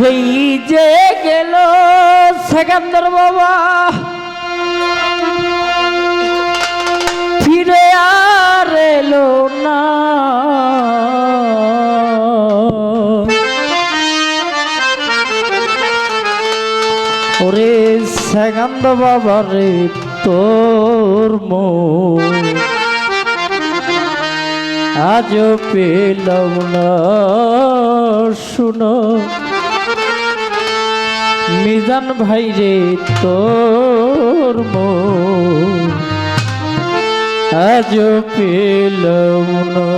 সেই যে গেল সেকেন্দার বাবা। ফিরে আর এলো না। ওরে সেকান্দ বাবা রে, তোর মন আজও পেলাম না, শুনো। মিজান ভাই রে তোর আজও পেলাম না।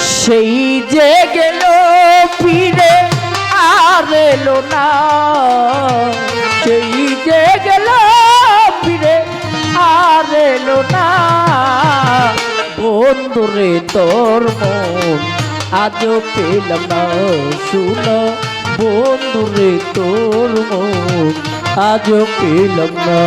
সেই যে গেল ফিরে আর এলো না। সেই যে গেল ফিরে আর এলো না। বন্ধুরে তোর মন। আজও পেলাম না শুন বন্ধুরে তোর মন আজও পেলাম না।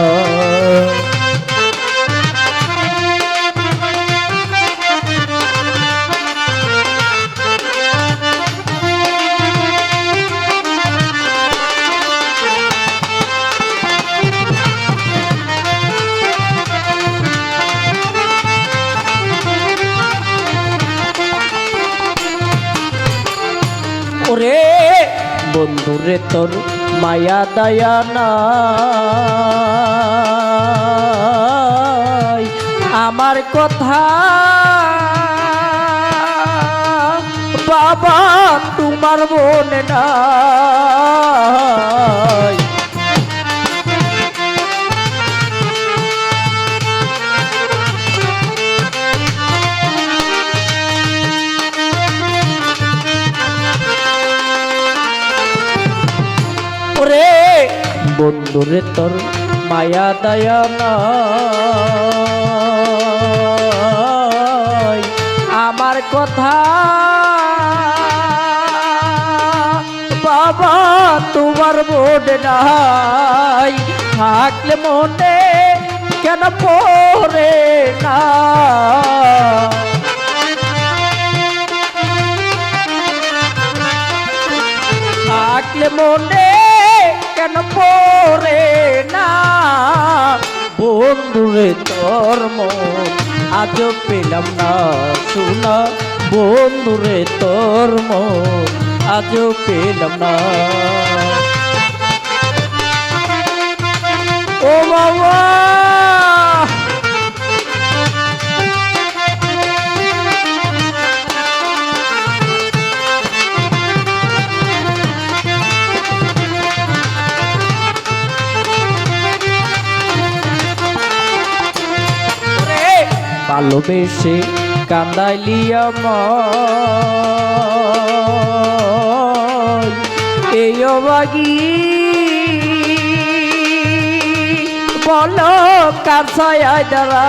বন্ধুরে তোর মায়া দয়া না আমার কথা বাবা তোমার মনে নাই। বন্ধুরে তোর মায়া দয়া আমার কথা বাবা, তোমার মনে নাই। থাকলে মনে কেন পড়ে না? থাকলে মনে কেন পরে না? বন্ধুরে তোর মন আজ পেলাম না শোনা। বন্ধুরে তোর মন আজ পেলাম না। ও বাবা! ভালোবেসে কান্দাইলিয়া এই অবাগি বল কার ছায় দ্বারা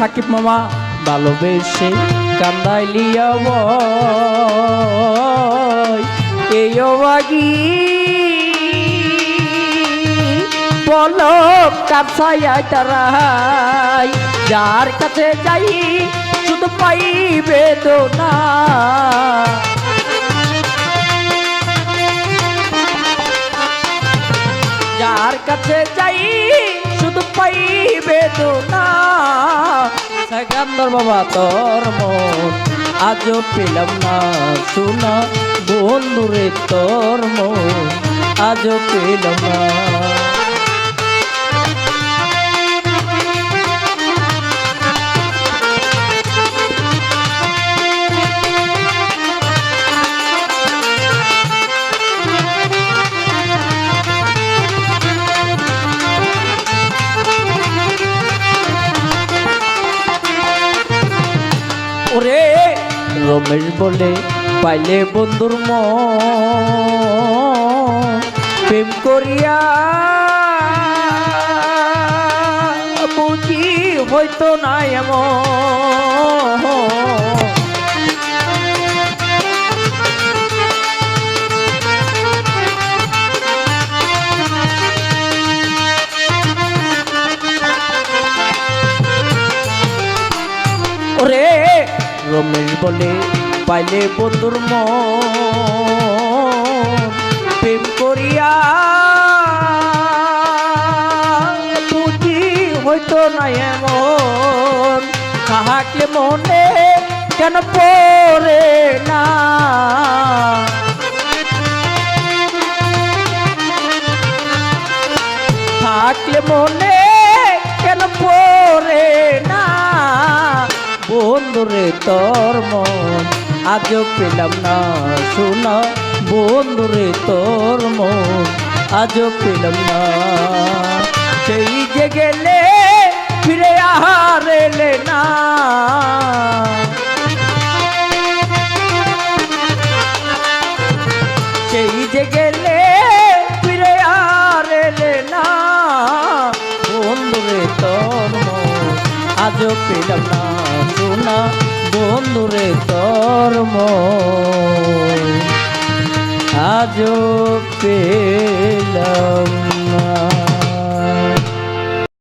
সাকিব মামা ভালোবেসে কান্দাইলিয়া এই অবাগি বল কাছাই তারাই যার কাছে যাই শুধু পাইবে না। যার কাছে যাই শুধু পাইবে না সেকান্দর বাবা তোর মন। আজ পেলাম না শোনা বন্ধুরে তোর মন। আজ পেলাম না। রমেশ বলে পাইলে বন্ধুর ম প্রেম করিয়া বুঝি হয়তো না এমন। রমেশ বলে, পাইলে বন্ধুর প্রেম করিয়া বুঝি হয়তো না এমন। কাহাকে মনে কেন পড়ে না? থাকলে মনে বন্ধুরে তোর মন, আজও পেলাম না শোনা। বন্ধুরে তোর মন, আজও পেলাম না। সেই যে গেলে ফিরে আহার এলে না। সেই যে গেলে ফিরে আর এলে না। বন্ধুরে তোর মন, আজও পেলাম না। শোনা বন্ধুরে তোর আজ পেলাম পেলাম